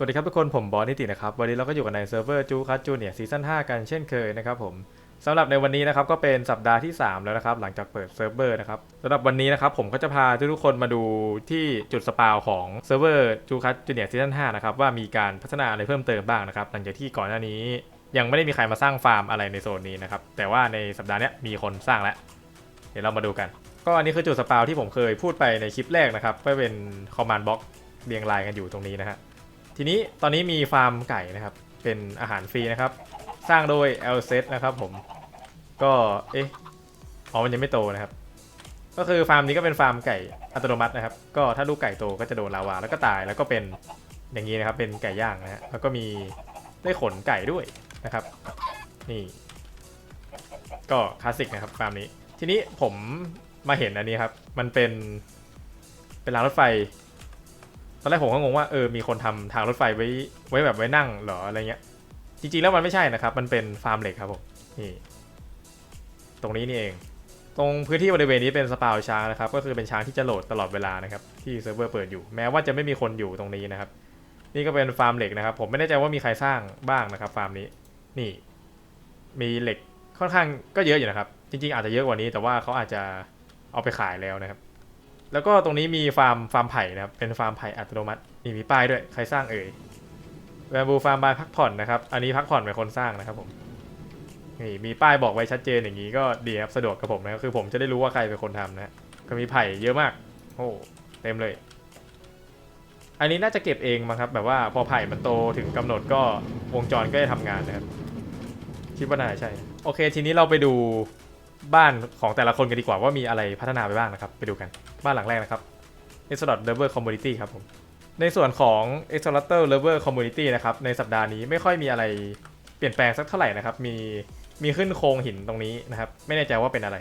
สวัสดีครับทุกคนผมบอสนิตินะครับ วันนี้เราก็อยู่กันในเซิร์ฟเวอร์จูคัสจูเนียซีซั่น5กันเช่นเคยนะครับผมสำหรับในวันนี้นะครับก็เป็นสัปดาห์ที่ 3 แล้วนะครับ หลังจากเปิดเซิร์ฟเวอร์นะครับสำหรับวันนี้นะครับผมก็จะพาทุกๆคนมาดูที่จุดสปาวของเซิร์ฟเวอร์จูคัสจูเนียซีซั่น5นะครับว่ามีการพัฒนาอะไรเพิ่มเติมบ้างนะครับหลังจากที่ก่อนหน้านี้ ยังไม่ได้มีใครมาสร้างฟาร์มอะไรในโซนนี้นะครับแต่ว่าในสัปดาห์นี้มีคนสร้างแล้ว เดี๋ยวเรามาดูกัน ก็อันนี้คือจุดสปาวที่ผมเคยพูดไปในคลิปแรกนะครับก็เป็นคอมมานด์บล็อกเรียงรายกันอยู่ตรงนี้นะฮะ ทีนี้ตอนนี้มีฟาร์มไก่นะครับ เป็นอาหารฟรีนะครับ สร้างโดย l s e t นะครับผม ก็เอ๊ะอ๋อมันยังไม่โตนะครับ ก็คือฟาร์มนี้ก็เป็นฟาร์มไก่อัตโนมัตินะครับ ก็ถ้าลูกไก่โตก็จะโดนลาวาแล้วก็ตายแล้วก็เป็นอย่างนี้นะครับ เป็นไก่ย่างนะฮะแล้วก็มีได้ขนไก่ด้วยนะครับ นี่ ก็คลาสสิกนะครับฟาร์มนี้ ทีนี้ผมมาเห็นอันนี้ครับ มันเป็นเป็นรางรถไฟ ตอนแรกผมก็งงว่าเออมีคนทำทางรถไฟไว้ไว้แบบไว้นั่งหรออะไรเงี้ย จริงๆแล้วมันไม่ใช่นะครับ มันเป็นฟาร์มเหล็กครับผมนี่ตรงนี้นี่เอง ตรงพื้นที่บริเวณนี้เป็นสปาวช้างนะครับ ก็คือเป็นช้างที่จะโหลดตลอดเวลานะครับที่เซิร์ฟเวอร์เปิดอยู่ แม้ว่าจะไม่มีคนอยู่ตรงนี้นะครับ นี่ก็เป็นฟาร์มเหล็กนะครับ ผมไม่แน่ใจว่ามีใครสร้างบ้างนะครับ ฟาร์มนี้นี่ มีเหล็กค่อนข้างก็เยอะอยู่นะครับ จริง ๆ อาจจะเยอะกว่านี้ แต่ว่าเขาอาจจะเอาไปขายแล้วนะครับ แล้วก็ตรงนี้มีฟาร์มฟาร์มไผ่นะครับ เป็นฟาร์มไผ่อัตโนมัตินี่มีป้ายด้วยใครสร้างเอ่ยแวร์บูฟาร์มบายพักผ่อนนะครับ อันนี้พักผ่อนเป็นคนสร้างนะครับผมนี่มีป้ายบอกไว้ชัดเจนอย่างนี้ก็ดีครับสะดวกกับผมนะคือผมจะได้รู้ว่าใครเป็นคนทำนะก็มีไผ่เยอะมากโอ้เต็มเลย อันนี้น่าจะเก็บเองมั้งครับแบบว่าพอไผ่มันโตถึงกำหนดก็วงจรก็จะทำงานนะครับคิดว่าน่าใช่โอเค ทีนี้เราไปดูบ้านของแต่ละคนกันดีกว่าว่ามีอะไรพัฒนาไปบ้างนะครับ ไปดูกัน บ้านหลังแรกนะครับ e x o l o t Lover Community ครับผม ในส่วนของ e x o l o t Lover Community นะครับ ในสัปดาห์นี้ไม่ค่อยมีอะไรเปลี่ยนแปลงสักเท่าไหร่นะครับ มีมีขึ้นโครงหินตรงนี้นะครับ ไม่แน่ใจว่าเป็นอะไร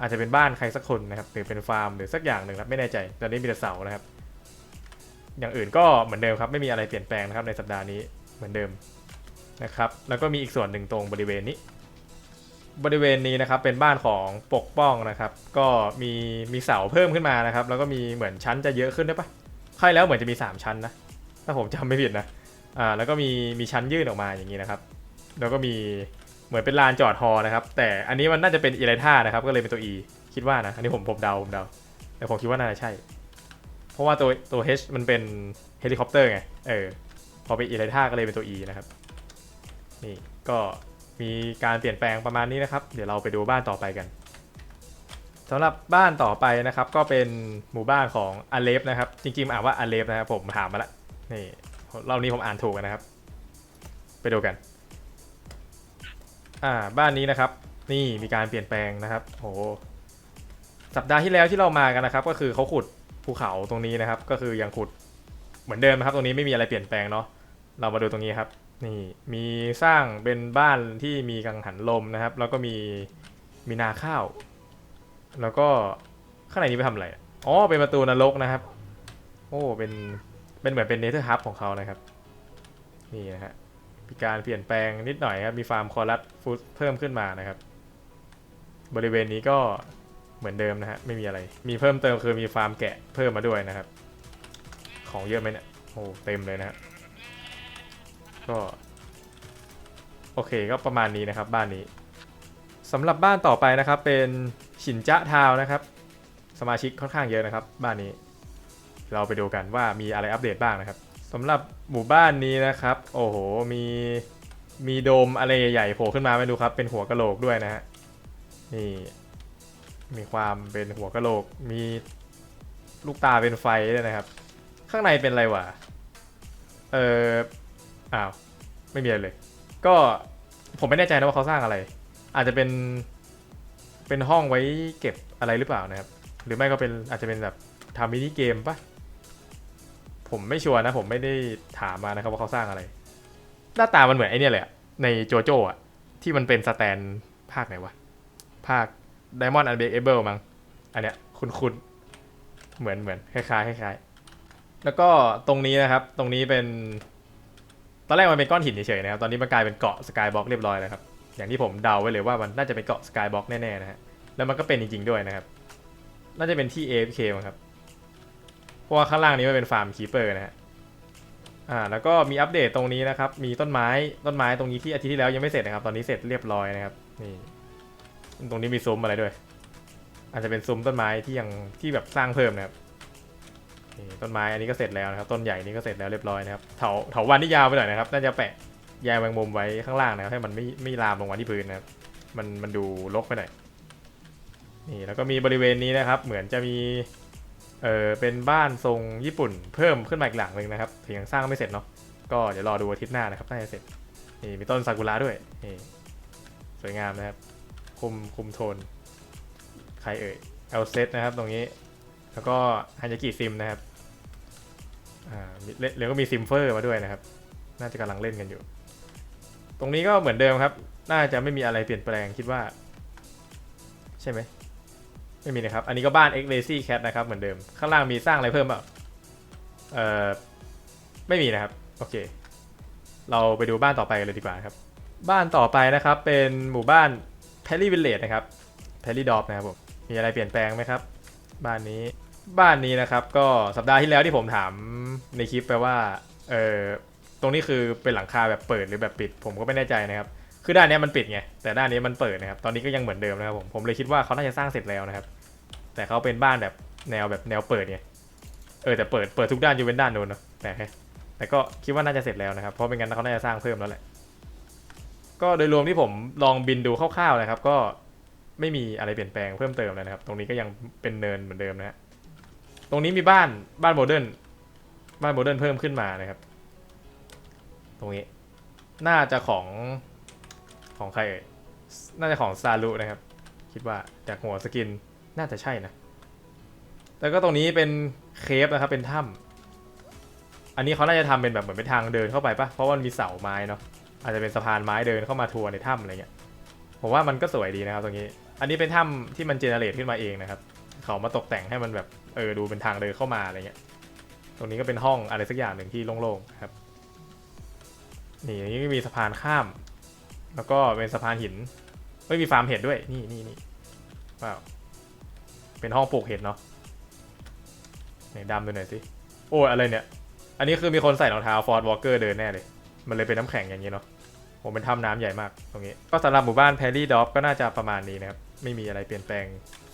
อาจจะเป็นบ้านใครสักคนนะครับ หรือเป็นฟาร์มหรือสักอย่างหนึ่งครับ ไม่แน่ใจ ตอนนี้มีแต่เสานะครับ อย่างอื่นก็เหมือนเดิมครับ ไม่มีอะไรเปลี่ยนแปลงนะครับในสัปดาห์นี้เหมือนเดิมนะครับ แล้วก็มีอีกส่วนหนึ่งตรงบริเวณนี้ บริเวณนี้นะครับเป็นบ้านของปกป้องนะครับ ก็มีมีเสาเพิ่มขึ้นมานะครับ แล้วก็มีเหมือนชั้นจะเยอะขึ้นด้ปะค่อยแล้วเหมือนจะมี 3 ชั้นนะถ้าผมจำไม่ผิดนะอ่าแล้วก็มีมีชั้นยื่นออกมาอย่างนี้นะครับ แล้วก็มีเหมือนเป็นลานจอดฮอนะครับ แต่อันนี้มันน่าจะเป็นอีไลท่านะครับ ก็เลยเป็นตัว E คิดว่านะ อันนี้ผมผมเดาผมเดาแต่ผมคิดว่าน่าจะใช่ เพราะว่าตัวตัว H มันเป็นเฮลิคอปเตอร์ไงเออพอเป็นอีไลท่าก็เลยเป็นตัว E นะครับนี่ก็ มีการเปลี่ยนแปลงประมาณนี้นะครับ เดี๋ยวเราไปดูบ้านต่อไปกันสำหรับบ้านต่อไปนะครับก็เป็นหมู่บ้านของอเลฟนะครับ จริงๆอ่านว่าอเลฟนะครับผมถามมาแล้วนี่รอบนี้ผมอ่านถูกนะครับ ไปดูกัน อ่าบ้านนี้นะครับ นี่มีการเปลี่ยนแปลงนะครับโหสัปดาห์ที่แล้วที่เรามากันนะครับ ก็คือเขาขุดภูเขาตรงนี้นะครับ ก็คือยังขุดเหมือนเดิมนะครับ ตรงนี้ไม่มีอะไรเปลี่ยนแปลงเนาะเรามาดูตรงนี้ครับ นี่มีสร้างเป็นบ้านที่มีกังหันลมนะครับ แล้วก็มีมีนาข้าว แล้วก็ข้างในนี้ไปทำอะไรอ๋อเป็นประตูนรกนะครับ โอ้เป็นเป็นเหมือนเป็นเนเธอร์ฮับของเขานะครับ นี่นะฮะมีการเปลี่ยนแปลงนิดหน่อยครับ มีฟาร์มคอรัสฟูดเพิ่มขึ้นมานะครับ บริเวณนี้ก็เหมือนเดิมนะฮะไม่มีอะไร มีเพิ่มเติมคือมีฟาร์มแกะเพิ่มมาด้วยนะครับ ของเยอะไหมเนี่ยโอ้เต็มเลยนะฮะ ก็โอเคก็ประมาณนี้นะครับบ้านนี้สำหรับบ้านต่อไปนะครับเป็นฉินจ้าทาวนะครับ สมาชิกค่อนข้างเยอะนะครับ บ้านนี้ เราไปดูกันว่ามีอะไรอัปเดตบ้างนะครับสำหรับหมู่บ้านนี้นะครับ โอ้โหมีมีโดมอะไรใหญ่ๆโผล่ขึ้นมาไม่ดูครับ เป็นหัวกะโหลกด้วยนะฮะนี่มีความเป็นหัวกะโหลก มีลูกตาเป็นไฟด้วยนะครับ ข้างในเป็นอะไรวะเอออ้าว ไม่มีอะไรเลย ก็ผมไม่แน่ใจนะว่าเขาสร้างอะไร อาจจะเป็นเป็นห้องไว้เก็บอะไรหรือเปล่านะครับ หรือไม่ก็เป็นอาจจะเป็นแบบทำมินิเกมปะผมไม่ชัวร์นะ ผมไม่ได้ถามมานะครับว่าเขาสร้างอะไร หน้าตามันเหมือนไอเนี่ยเละในโจโจ้อะที่มันเป็นสแตนภาคไหนวะ ภาค Diamond Unbreakable มั้งอันเนี้ยคุณคุณเหมือนเหมือนคล้ายๆคล้ายๆแล้วก็ตรงนี้นะครับตรงนี้เป็น ตอนแรกมันเป็นก้อนหินเฉยๆนะครับ ตอนนี้มันกลายเป็นเกาะสกายบล็อกเรียบร้อยแล้วครับ อย่างที่ผมเดาไว้เลยว่ามันน่าจะเป็นเกาะสกายบล็อกแน่ๆนะฮะ แล้วมันก็เป็นจริงๆด้วยนะครับ น่าจะเป็นที่ AFK มั้งครับ เพราะว่าข้างล่างนี้มันเป็นฟาร์มคีเปอร์นะฮะ อ่า แล้วก็มีอัปเดตตรงนี้นะครับ มีต้นไม้ ต้นไม้ตรงนี้ที่อาทิตย์ที่แล้วยังไม่เสร็จนะครับ ตอนนี้เสร็จเรียบร้อยนะครับ นี่ ตรงนี้มีซุ้มอะไรด้วย อาจจะเป็นซุ้มต้นไม้ที่ยังที่แบบสร้างเพิ่มนะครับ ต้นไม้อันนี้ก็เสร็จแล้วนะครับ ต้นใหญ่นี้ก็เสร็จแล้วเรียบร้อยนะครับ เถาเถาวันที่ยาวไปหน่อยนะครับ น่าจะแปะแยแมงมุมไว้ข้างล่างนะครับ ให้มันไม่ไม่ลามลงมาที่พื้นนะครับ มันมันดูรกไปหน่อย นี่แล้วก็มีบริเวณนี้นะครับ เหมือนจะมี เออเป็นบ้านทรงญี่ปุ่นเพิ่มขึ้นมาอีกหลังหนึ่งนะครับถึงยังสร้างไม่เสร็จเนาะ ก็เดี๋ยวรอดูอาทิตย์หน้านะครับน่าจะเสร็จ นี่มีต้นซากุระด้วย นี่สวยงามนะครับ คุมคุมโทน ใครเอ่ยเอลเซตนะครับ ตรงนี้ แล้วก็ฮันยากิซิมนะครับอ่ามีเล่นแล้วก็มีซิมเฟอร์มาด้วยนะครับ น่าจะกำลังเล่นกันอยู่ ตรงนี้ก็เหมือนเดิมครับ น่าจะไม่มีอะไรเปลี่ยนแปลงคิดว่า ใช่ไหม ไม่มีนะครับ อันนี้ก็บ้าน X Lazy Cat นะครับเหมือนเดิม ข้างล่างมีสร้างอะไรเพิ่มเปล่าเอ่อ ไม่มีนะครับ โอเค เราไปดูบ้านต่อไปกันเลยดีกว่าครับ บ้านต่อไปนะครับ เป็นหมู่บ้าน Perry Village นะครับ Perry d o p นะครับผม มีอะไรเปลี่ยนแปลงไหมครับ บ้านนี้ บ้านนี้นะครับ ก็สัปดาห์ที่แล้วที่ผมถามในคลิปไปว่าเออตรงนี้คือเป็นหลังคาแบบเปิดหรือแบบปิด ผมก็ไม่แน่ใจนะครับคือด้านนี้มันปิดไงแต่ด้านนี้มันเปิดนะครับ ตอนนี้ก็ยังเหมือนเดิมนะครับผมผมเลยคิดว่าเขาน่าจะสร้างเสร็จแล้วนะครับ แต่เขาเป็นบ้านแบบแนวแบบแนวเปิดไงเออแต่เปิดเปิดทุกด้านอยู่เป็นด้านโน้นเนอะแต่แค่แต่ก็คิดว่าน่าจะเสร็จแล้วนะครับ เพราะไม่งั้นเขาน่าจะสร้างเพิ่มแล้วแหละ ก็โดยรวมที่ผมลองบินดูคร่าวๆนะครับ ก็ไม่มีอะไรเปลี่ยนแปลงเพิ่มเติมเลยนะครับ ตรงนี้ก็ยังเป็นเนินเหมือนเดิมนะฮะ ตรงนี้มีบ้านบ้านโมเดิร์นบ้านโมเดิร์นเพิ่มขึ้นมานะครับ ตรงนี้ น่าจะของของใครเอ่ยน่าจะของซารุนะครับ คิดว่าจากหัวสกินน่าจะใช่นะ แล้วก็ตรงนี้เป็นเคฟนะครับเป็นถ้ำอันนี้เขาน่าจะทำเป็นแบบเหมือนเป็นทางเดินเข้าไปปะเพราะว่ามันมีเสาไม้เนาะอาจจะเป็นสะพานไม้เดินเข้ามาทัวร์ในถ้ำอะไรเงี้ยผมว่ามันก็สวยดีนะครับตรงนี้ อันนี้เป็นถ้ำที่มันเจเนเรตขึ้นมาเองนะครับ เขามาตกแต่งให้มันแบบ เออดูเป็นทางเดินเข้ามาอะไรเงี้ย ตรงนี้ก็เป็นห้องอะไรสักอย่างหนึ่งที่โล่งๆครับ นี่ย่างนี้ก็มีสะพานข้าม แล้วก็เป็นสะพานหินไม่มีฟาร์มเห็ดด้วย นี่นี่นี่ว้าวเป็นห้องปลูกเห็ดเนาะไหนดำดูหน่อยสิ โอ้ยอะไรเนี่ย อันนี้คือมีคนใส่รองเท้าฟอร์ดวอลเกอร์เดินแน่เลย มันเลยเป็นน้ำแข็งอย่างนี้เนาะผมเป็นถ้ำน้ำใหญ่มากตรงนี้ ก็สำหรับหมู่บ้านแพรรี่ดอฟก็น่าจะประมาณนี้นะครับ ไม่มีอะไรเปลี่ยนแปลง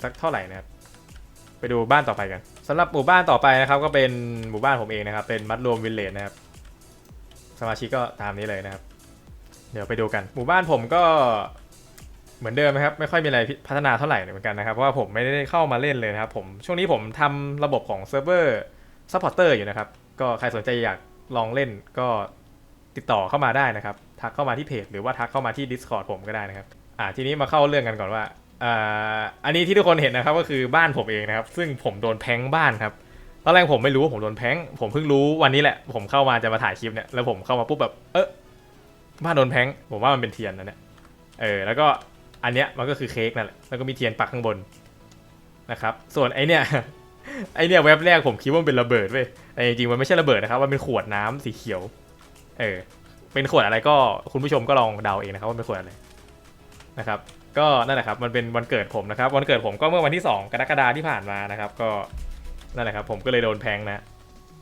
สักเท่าไหร่นะครับ ไปดูบ้านต่อไปกันสำหรับหมู่บ้านต่อไปนะครับ ก็เป็นหมู่บ้านผมเองนะครับ เป็นมัดรวมวิลเลจนะครับ สมาชิกก็ตามนี้เลยนะครับ เดี๋ยวไปดูกัน หมู่บ้านผมก็เหมือนเดิมนะครับ ไม่ค่อยมีอะไรพัฒนาเท่าไหร่เหมือนกันนะครับเพราะว่าผมไม่ได้เข้ามาเล่นเลยนะครับ ผมช่วงนี้ผมทำระบบของเซิร์ฟเวอร์ซัพพอร์เตอร์อยู่นะครับ ก็ใครสนใจอยากลองเล่นก็ติดต่อเข้ามาได้นะครับ ทักเข้ามาที่เพจหรือว่าทักเข้ามาที่ Discord ผมก็ได้นะครับ อ่าทีนี้มาเข้าเรื่องกันก่อนว่า อ่าอันนี้ที่ทุกคนเห็นนะครับก็คือบ้านผมเองนะครับ ซึ่งผมโดนแพ้งบ้านครับตอนแรกผมไม่รู้ว่าผมโดนแพ้งผมเพิ่งรู้วันนี้แหละ ผมเข้ามาจะมาถ่ายคลิปเนี่ยแล้วผมเข้ามาปุ๊บแบบเออบ้านโดนแพ้งผมว่ามันเป็นเทียนนะเนี่ยเออแล้วก็อันเนี้ยมันก็คือเค้กนั่นแหละแล้วก็มีเทียนปักข้างบนนะครับส่วนไอเนี่ยไอเนี่ยเว็บแรกผมคิดว่ามันเป็นระเบิดเว้ยแต่จริงๆมันไม่ใช่ระเบิดนะครับมันเป็นขวดน้ำสีเขียว เออเป็นขวดอะไรก็คุณผู้ชมก็ลองเดาเองนะครับว่าเป็นขวดอะไรนะครับ ก็นั่นแหละครับมันเป็นวันเกิดผมนะครับวันเกิดผมก็เมื่อวันที่ 2 กรกฎาที่ผ่านมานะครับ ก็นั่นแหละครับผมก็เลยโดนแพงนะ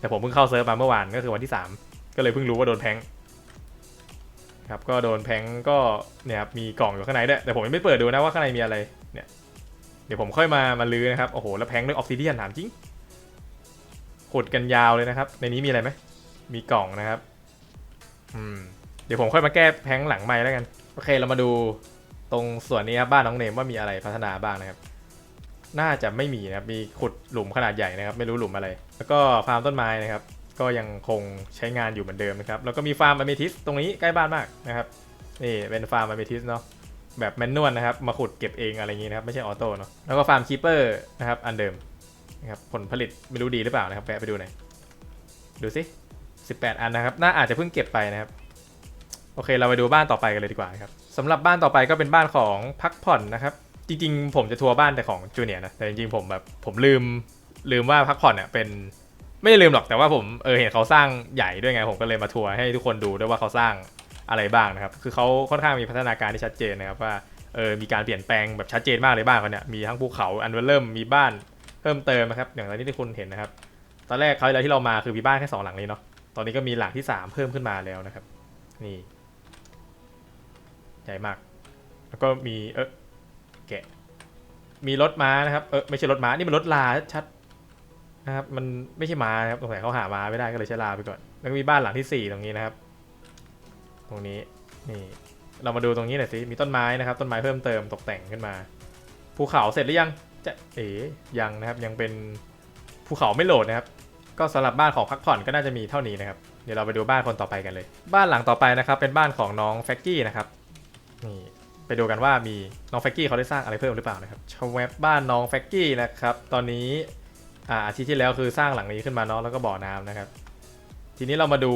แต่ผมเพิ่งเข้าเซิร์ฟมาเมื่อวานก็คือวันที่ 3 ก็เลยเพิ่งรู้ว่าโดนแพงครับก็โดนแพงก็เนี่ยครับมีกล่องอยู่ข้างในด้วยแต่ผมยังไม่เปิดดูนะว่าข้างในมีอะไรเนี่ยเดี๋ยวผมค่อยมามาลื้อนะครับโอ้โหแล้วแพงด้วยออฟซิเดียนถามจริงขุดกันยาวเลยนะครับ ในนี้มีอะไรไหมมีกล่องนะครับอืมเดี๋ยวผมค่อยมาแก้แพงหลังไม้แล้วกันโอเคเรามาดู ตรงส่วนนี้ครับบ้านน้องเนมว่ามีอะไรพัฒนาบ้างนะครับ น่าจะไม่มีนะครับมีขุดหลุมขนาดใหญ่นะครับ ไม่รู้หลุมอะไร แล้วก็ฟาร์มต้นไม้นะครับ ก็ยังคงใช้งานอยู่เหมือนเดิมนะครับแล้วก็มีฟาร์มอเมทิสตรงนี้ใกล้บ้านมากนะครับนี่เป็นฟาร์มอเมทิสเนาะแบบแมนนวลนะครับมาขุดเก็บเองอะไรอย่างงี้นะครับไม่ใช่ออโต้เนาะแล้วก็ฟาร์มคีเปอร์นะครับอันเดิมนะครับผลผลิตไม่รู้ดีหรือเปล่านะครับแวะไปดูหน่อยดูสิ18 อันนะครับ น่าอาจจะเพิ่งเก็บไปนะครับ โอเค เราไปดูบ้านต่อไปกันเลยดีกว่าครับ สำหรับบ้านต่อไปก็เป็นบ้านของพักผ่อนนะครับ จริงๆ ผมจะทัวร์บ้านแต่ของจูเนียนะ แต่จริงๆ ผมแบบผมลืมลืมว่าพักผ่อนเนี่ยเป็นไม่ได้ลืมหรอกแต่ว่าผมเออเห็นเขาสร้างใหญ่ด้วยไงผมก็เลยมาทัวร์ให้ทุกคนดูด้วยว่าเขาสร้างอะไรบ้างนะครับ คือเขาค่อนข้างมีพัฒนาการที่ชัดเจนนะครับว่าเออมีการเปลี่ยนแปลงแบบชัดเจนมากเลยบ้านเขาเนี่ยมีทั้งภูเขาอันเริ่มมีบ้านเพิ่มเติมนะครับ อย่างตอนนี้ที่คุณเห็นนะครับ ตอนแรกเขาที่แล้วที่เรามาคือมีบ้านแค่สองหลังนี้เนาะตอนนี้ก็มีหลังที่สามเพิ่มขึ้นมาแล้วนะครับ นี่ ใหญ่มาก แล้วก็มีเออแกะ มีรถม้านะครับ เออไม่ใช่รถม้า นี่มันรถลาชัดนะครับ มันไม่ใช่ม้าครับสงสัยเขาหาม้าไม่ได้ก็เลยใช้ลาไปก่อน แล้วก็มีบ้านหลังที่สี่ตรงนี้นะครับ ตรงนี้ นี่ เรามาดูตรงนี้หน่อยสิ มีต้นไม้นะครับ ต้นไม้เพิ่มเติมตกแต่งขึ้นมา ภูเขาเสร็จหรือยัง จะเอ๋ยังนะครับ ยังเป็นภูเขาไม่โหลดนะครับ ก็สำหรับบ้านของพักผ่อนก็น่าจะมีเท่านี้นะครับ เดี๋ยวเราไปดูบ้านคนต่อไปกันเลย บ้านหลังต่อไปนะครับ เป็นบ้านของน้องแฟกกี้นะครับ นี่ไปดูกันว่ามีน้องแฟกกี้เขาได้สร้างอะไรเพิ่มหรือเปล่านะครับชมเว็บบ้านน้องแฟกกี้นะครับ ตอนนี้อ่าอาทิตย์ที่แล้วคือสร้างหลังนี้ขึ้นมาเนาะแล้วก็บ่อน้ำนะครับ ทีนี้เรามาดู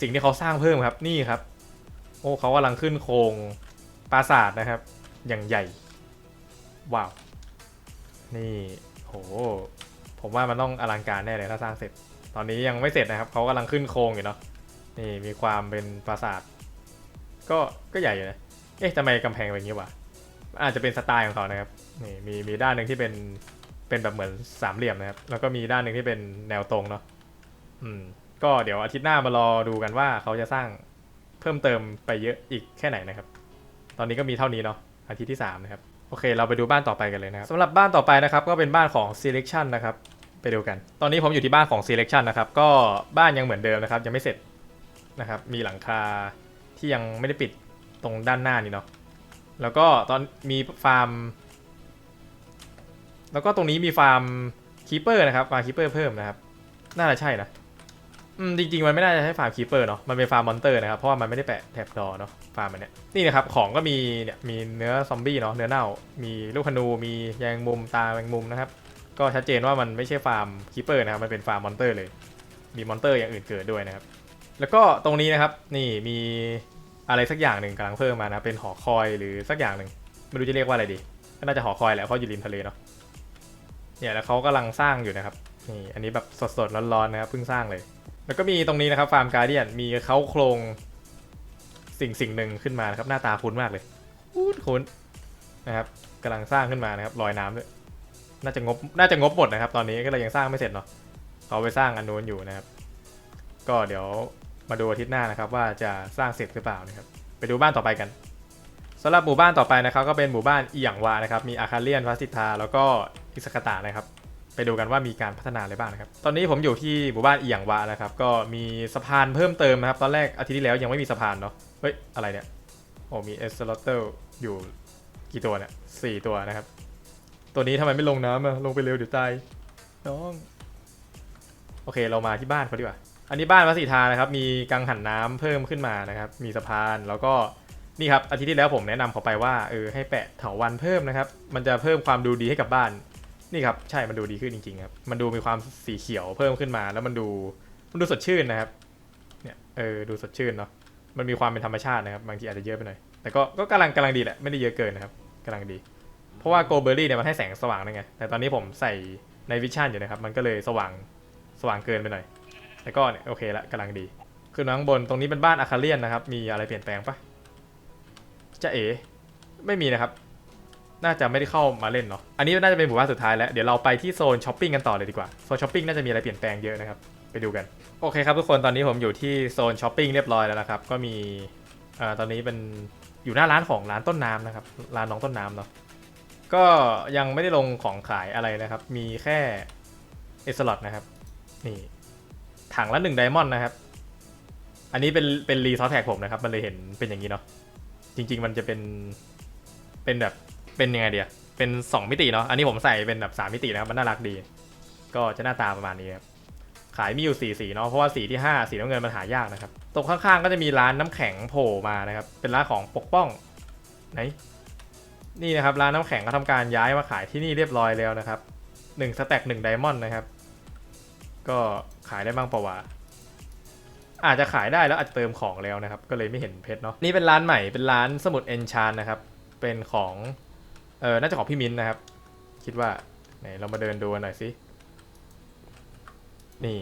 สิ่งที่เขาสร้างเพิ่มครับนี่ครับ โอ้เขากำลังขึ้นโครงปราสาทนะครับ อย่างใหญ่ว้าวนี่โหผมว่ามันต้องอลังการแน่เลยถ้าสร้างเสร็จ ตอนนี้ยังไม่เสร็จนะครับเขากำลังขึ้นโครงอยู่เนาะนี่มีความเป็นปราสาท ก็ก็ใหญ่อยู่นะ เอ๊ะทำไมกำแพงเป็นอย่างนี้วะอาจจะเป็นสไตล์ของเขานะครับนี่มีมีด้านหนึ่งที่เป็นเป็นแบบเหมือนสามเหลี่ยมนะครับ แล้วก็มีด้านหนึ่งที่เป็นแนวตรงเนาะอืม ก็เดี๋ยวอาทิตย์หน้ามารอดูกันว่าเขาจะสร้างเพิ่มเติมไปเยอะอีกแค่ไหนนะครับ ตอนนี้ก็มีเท่านี้เนาะอาทิตย์ที่สามนะครับโอเค เราไปดูบ้านต่อไปกันเลยนะครับสำหรับบ้านต่อไปนะครับ ก็เป็นบ้านของ selection นะครับ ไปดูกัน ตอนนี้ผมอยู่ที่บ้านของ selection นะครับ ก็บ้านยังเหมือนเดิมนะครับ ยังไม่เสร็จนะครับ มีหลังคาที่ยังไม่ได้ปิด ตรงด้านหน้านี่เนาะแล้วก็ตอนมีฟาร์ม แล้วก็ตรงนี้มีฟาร์มคีเปอร์นะครับฟาร์มคีเปอร์เพิ่มนะครับ น่าจะใช่นะอืมจริงๆ มันไม่น่าจะใช้ฟาร์มคีเปอร์เนาะมันเป็นฟาร์มมอนเตอร์นะครับ เพราะว่ามันไม่ได้แปะแท็บดอเนาะฟาร์มมันเนี้ยนี่นะครับ ของก็มีเนี่ยมีเนื้อซอมบี้เนาะเนื้อเน่า มีลูกธนูมีแยงมุมตาแมงมุมนะครับ ก็ชัดเจนว่ามันไม่ใช่ฟาร์มคีเปอร์นะครับมันเป็นฟาร์มมอนเตอร์เลย มีมอนเตอร์อย่างอื่นเกิดด้วยนะครับ แล้วก็ตรงนี้นะครับนี่มี อะไรสักอย่างหนึ่งกำลังเพิ่มมานะ เป็นหอคอยหรือสักอย่างหนึ่งไม่รู้จะเรียกว่าอะไรดีก็น่าจะหอคอยแหละเพราะอยู่ริมทะเลเนาะเนี่ยแล้วเขากำลังสร้างอยู่นะครับนี่อันนี้แบบสดๆร้อนๆนะครับเพิ่งสร้างเลย แล้วก็มีตรงนี้นะครับฟาร์มการเดียนมีเขาโครงสิ่งสิ่งหนึ่งขึ้นมานะครับหน้าตาคุ้นมากเลยคุ้นคุ้นนะครับกำลังสร้างขึ้นมานะครับลอยน้ำด้วยน่าจะงบน่าจะงบหมดนะครับ ตอนนี้ก็เลยยังสร้างไม่เสร็จเนาะเขาไปสร้างอันนู้นอยู่นะครับ ก็เดี๋ยว มาดูอาทิตย์หน้านะครับว่าจะสร้างเสร็จหรือเปล่านะครับไปดูบ้านต่อไปกันสำหรับหมู่บ้านต่อไปนะครับก็เป็นหมู่บ้านอีหยังวานะครับมีอาคาเลียนพาสิทธาแล้วก็อิสกตะนะครับไปดูกันว่ามีการพัฒนาอะไรบ้างนะครับ ตอนนี้ผมอยู่ที่หมู่บ้านอียงวานะครับ ก็มีสะพานเพิ่มเติมนะครับ ตอนแรกอาทิตย์ที่แล้วยังไม่มีสะพานเนาะ เฮ้ย อะไรเนี่ย โอ้มีเอสโลเตอร์อยู่กี่ตัวเนี่ยสี่ตัวนะครับ ตัวนี้ทำไมไม่ลงน้ำอะลงไปเร็วเดี๋ยวตาย น้อง โอเค เรามาที่บ้านเขาดีกว่า อันนี้บ้านวัดศรีทานะครับ มีกังหันน้ำเพิ่มขึ้นมานะครับ มีสะพานแล้วก็นี่ครับอาทิตย์ที่แล้วผมแนะนำเขาไปว่าเออให้แปะเถาวันเพิ่มนะครับ มันจะเพิ่มความดูดีให้กับบ้าน นี่ครับใช่มันดูดีขึ้นจริงๆครับมันดูมีความสีเขียวเพิ่มขึ้นมา แล้วมันดูมันดูสดชื่นนะครับเนี่ยเออดูสดชื่นเนาะมันมีความเป็นธรรมชาตินะครับ บางทีอาจจะเยอะไปหน่อยแต่ก็ก็กำลังกำลังดีแหละไม่ได้เยอะเกินนะครับกำลังดี เพราะว่าโกเบอรี่เนี่ยมันให้แสงสว่างนั่นไงแต่ตอนนี้ผมใส่ในวิชั่นอยู่นะครับ มันก็เลยสว่างสว่างเกินไปหน่อย แต่ก็เนี่ยโอเคละกำลังดี ขึ้นมาข้างบนตรงนี้เป็นบ้านอาคาเลียนนะครับ มีอะไรเปลี่ยนแปลงปะจะเอ๋ไม่มีนะครับ น่าจะไม่ได้เข้ามาเล่นเนาะ อันนี้น่าจะเป็นหมู่บ้านสุดท้ายแล้ว เดี๋ยวเราไปที่โซนช้อปปิ้งกันต่อเลยดีกว่า โซนช้อปปิ้งน่าจะมีอะไรเปลี่ยนแปลงเยอะนะครับ ไปดูกัน โอเคครับทุกคน ตอนนี้ผมอยู่ที่โซนช้อปปิ้งเรียบร้อยแล้วนะครับ ก็มีเอ่อตอนนี้เป็นอยู่หน้าร้านของร้านต้นน้ำนะครับ ร้านน้องต้นน้ำเนาะ ก็ยังไม่ได้ลงของขายอะไรนะครับ มีแค่เอสลอตนะครับ นี่ ถังละหนึ่งไดมอนด์นะครับ อันนี้เป็นเป็นรีซอสแท็กผมนะครับ มันเลยเห็นเป็นอย่างนี้เนาะ จริง ๆ มันจะเป็น เป็นแบบ เป็นยังไงเดียเป็น2มิติเนาะ อันนี้ผมใส่เป็นแบบ3มิตินะครับ มันน่ารักดี ก็จะหน้าตาประมาณนี้ครับ ขายมีอยู่สีสีเนาะ เพราะว่าสีที่5สีน้ำเงินมันหายากนะครับ ตรงข้างๆก็จะมีร้านน้ำแข็งโผล่มานะครับ เป็นร้านของปกป้อง ไหน นี่นะครับร้านน้ำแข็งก็ทำการย้ายมาขายที่นี่เรียบร้อยแล้วนะครับ1สแต็ก1ไดมอนด์นะครับ ก็ขายได้บ้างปะวะอาจจะขายได้แล้วอาจจะเติมของแล้วนะครับ ก็เลยไม่เห็นเพชรเนาะนี่เป็นร้านใหม่เป็นร้านสมุดเอนชานนะครับ เป็นของเออน่าจะของพี่มิ้นนะครับ คิดว่าไหนเรามาเดินดูหน่อยสินี่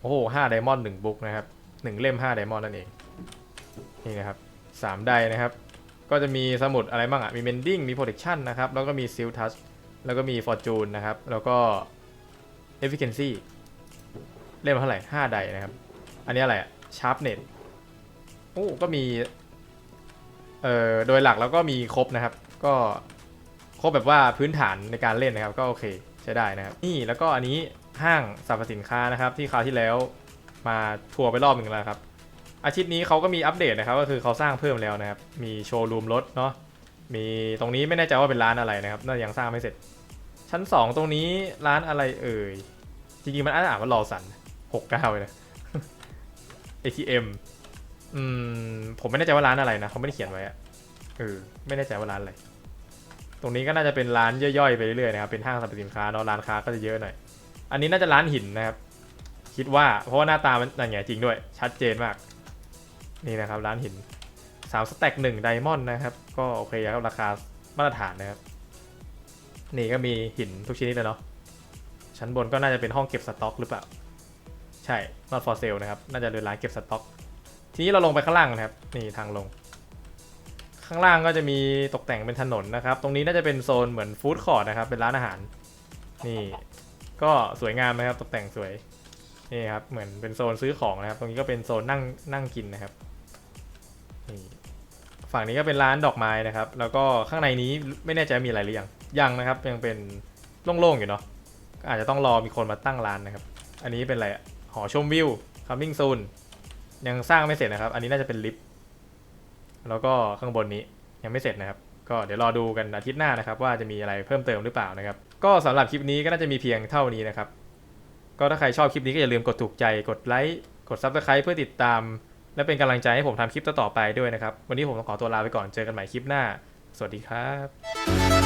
โอ้โหห้าไดมอนด์หนึ่งบุ๊กนะครับหนึ่งเล่มห้าไดมอนด์นั่นเองนี่นะครับสามไดนะครับ ก็จะมีสมุดอะไรบ้างอะมีเมนดิ้งมีโปรเทคชั่นนะครับแล้วก็มีซิลทัชแล้วก็มีฟอร์จูนนะครับ แล้วก็ เอฟฟิเ n นซีเล่มละเท่าไหร่ห้าไดนะครับ อันนี้อะไรอะชาร์ปเน็ตโอ้ก็มี เอ่อ โดยหลักแล้วก็มีครบนะครับ ก็ครบแบบว่าพื้นฐานในการเล่นนะครับ ก็โอเคใช้ได้นะครับ นี่แล้วก็อันนี้ห้างสรรพสินค้านะครับ ที่คราวที่แล้วมาทัวร์ไปรอบหนึ่งแล้วครับ อาทิตย์นี้เขาก็มีอัปเดตนะครับ ก็คือเขาสร้างเพิ่มแล้วนะครับ มีโชว์รูมรถเนาะมีตรงนี้ไม่แน่ใจว่าเป็นร้านอะไรนะครับน่าจะยังสร้างไม่เสร็จ ชั้น2ตรงนี้ร้านอะไรเอ่ย จริงๆมันอาจจะอ่านว่ารอสันหกเก้าเลยนะ ATM อืมผมไม่แน่ใจว่าร้านอะไรนะเขาไม่ได้เขียนไว้อะเออไม่แน่ใจว่าร้านอะไร ตรงนี้ก็น่าจะเป็นร้านย่อยๆไปเรื่อยๆนะครับเป็นห้างสรรพสินค้าเนาะร้านค้าก็จะเยอะหน่อย อันนี้น่าจะร้านหินนะครับ คิดว่าเพราะว่าหน้าตามันนั่นไงจริงด้วย ชัดเจนมาก นี่นะครับ ร้านหินสามสแต็กหนึ่งไดมอนด์นะครับ ก็โอเคครับราคามาตรฐานนะครับ นี่ก็มีหินทุกชนิดเลยเนาะชั้นบนก็น่าจะเป็นห้องเก็บสต็อกหรือเปล่า ใช่ not for sale นะครับ น่าจะเป็นร้านเก็บสต็อก ทีนี้เราลงไปข้างล่างนะครับ นี่ทางลง ข้างล่างก็จะมีตกแต่งเป็นถนนนะครับ ตรงนี้น่าจะเป็นโซนเหมือนฟู้ดคอร์ทนะครับ เป็นร้านอาหาร นี่ ก็สวยงามนะครับ ตกแต่งสวย นี่ครับ เหมือนเป็นโซนซื้อของนะครับ ตรงนี้ก็เป็นโซนนั่งนั่งกินนะครับ นี่ ฝั่งนี้ก็เป็นร้านดอกไม้นะครับ แล้วก็ข้างในนี้ไม่แน่ใจมีอะไรหรือยัง ยังนะครับยังเป็นโล่งๆอยู่เนาะอาจจะต้องรอมีคนมาตั้งร้านนะครับ อันนี้เป็นอะไรหอชมวิว coming soon ยังสร้างไม่เสร็จนะครับ อันนี้น่าจะเป็นลิฟต์แล้วก็ข้างบนนี้ยังไม่เสร็จนะครับ ก็เดี๋ยวรอดูกันอาทิตย์หน้านะครับ ว่าจะมีอะไรเพิ่มเติมหรือเปล่านะครับ ก็สำหรับคลิปนี้ก็น่าจะมีเพียงเท่านี้นะครับ ก็ถ้าใครชอบคลิปนี้ก็อย่าลืมกดถูกใจกดไลค์กด Subscribe เพื่อติดตาม และเป็นกำลังใจให้ผมทำคลิปต่อๆไปด้วยนะครับ วันนี้ผมต้องขอตัวลาไปก่อนเจอกันใหม่คลิปหน้า สวัสดีครับ